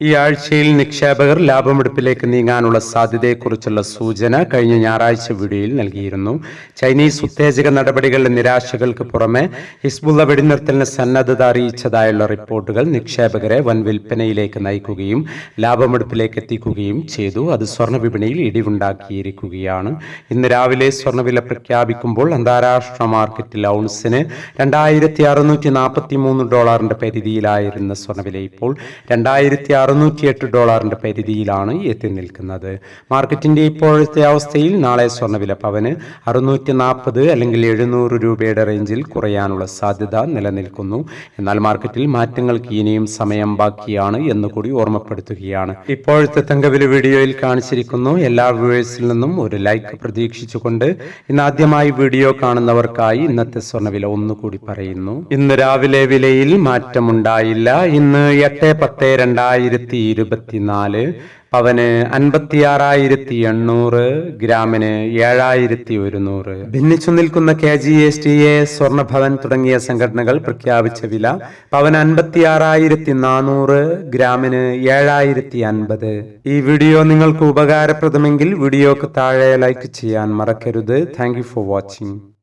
ഈ ആഴ്ചയിൽ നിക്ഷേപകർ ലാഭമെടുപ്പിലേക്ക് നീങ്ങാനുള്ള സാധ്യതയെക്കുറിച്ചുള്ള സൂചന കഴിഞ്ഞ ഞായറാഴ്ച വീഡിയോയിൽ നൽകിയിരുന്നു. ചൈനീസ് ഉത്തേജക നടപടികളുടെ നിരാശകൾക്ക് പുറമെ ഹിസ്ബുള്ള വെടിനിർത്തലിന് സന്നദ്ധത അറിയിച്ചതായുള്ള റിപ്പോർട്ടുകൾ നിക്ഷേപകരെ വൻ വിൽപ്പനയിലേക്ക് നയിക്കുകയും ലാഭമെടുപ്പിലേക്ക് എത്തിക്കുകയും ചെയ്തു. അത് സ്വർണ വിപണിയിൽ ഇടിവുണ്ടാക്കിയിരിക്കുകയാണ്. ഇന്ന് രാവിലെ സ്വർണവില പ്രഖ്യാപിക്കുമ്പോൾ അന്താരാഷ്ട്ര മാർക്കറ്റിൽ ഔൺസിന് രണ്ടായിരത്തി അറുന്നൂറ്റി നാൽപ്പത്തി മൂന്ന് ഡോളറിന്റെ പരിധിയിലായിരുന്ന സ്വർണവില ഇപ്പോൾ രണ്ടായിരത്തി അറുന്നൂറ്റി എട്ട് ഡോളറിന്റെ പരിധിയിലാണ് എത്തി നിൽക്കുന്നത്. മാർക്കറ്റിന്റെ ഇപ്പോഴത്തെ അവസ്ഥയിൽ നാളെ സ്വർണവില പവന് അറുന്നൂറ്റി നാൽപ്പത് അല്ലെങ്കിൽ എഴുന്നൂറ് രൂപയുടെ റേഞ്ചിൽ കുറയാനുള്ള സാധ്യത നിലനിൽക്കുന്നു. എന്നാൽ മാർക്കറ്റിൽ മാറ്റങ്ങൾക്ക് ഇനിയും സമയം ബാക്കിയാണ് എന്ന് കൂടി ഓർമ്മപ്പെടുത്തുകയാണ്. ഇപ്പോഴത്തെ തങ്കവില വീഡിയോയിൽ കാണിച്ചിരിക്കുന്നു. എല്ലാ വ്യൂവേഴ്സിൽ നിന്നും ഒരു ലൈക്ക് പ്രതീക്ഷിച്ചുകൊണ്ട് ഇന്ന് ആദ്യമായി വീഡിയോ കാണുന്നവർക്കായി ഇന്നത്തെ സ്വർണവില ഒന്നുകൂടി പറയുന്നു. ഇന്ന് രാവിലെ വിലയിൽ മാറ്റമുണ്ടായില്ല. ഇന്ന് എട്ട് പത്ത് രണ്ടായിരത്തി ഇരുപത്തിനാല് പവന് അൻപത്തിയാറായിരത്തി എണ്ണൂറ് ഗ്രാമിന് ഏഴായിരത്തി ഒരുന്നൂറ് ഭിന്നിച്ചു നിൽക്കുന്ന K G S T A Swarnabhavan തുടങ്ങിയ സംഘടനകൾ പ്രഖ്യാപിച്ച വില പവന് അൻപത്തിയാറായിരത്തി നാനൂറ് ഗ്രാമിന് ഏഴായിരത്തി അൻപത് ഈ വീഡിയോ നിങ്ങൾക്ക് ഉപകാരപ്രദമെങ്കിൽ വീഡിയോക്ക് താഴെ ലൈക്ക് ചെയ്യാൻ മറക്കരുത്. Thank for watching.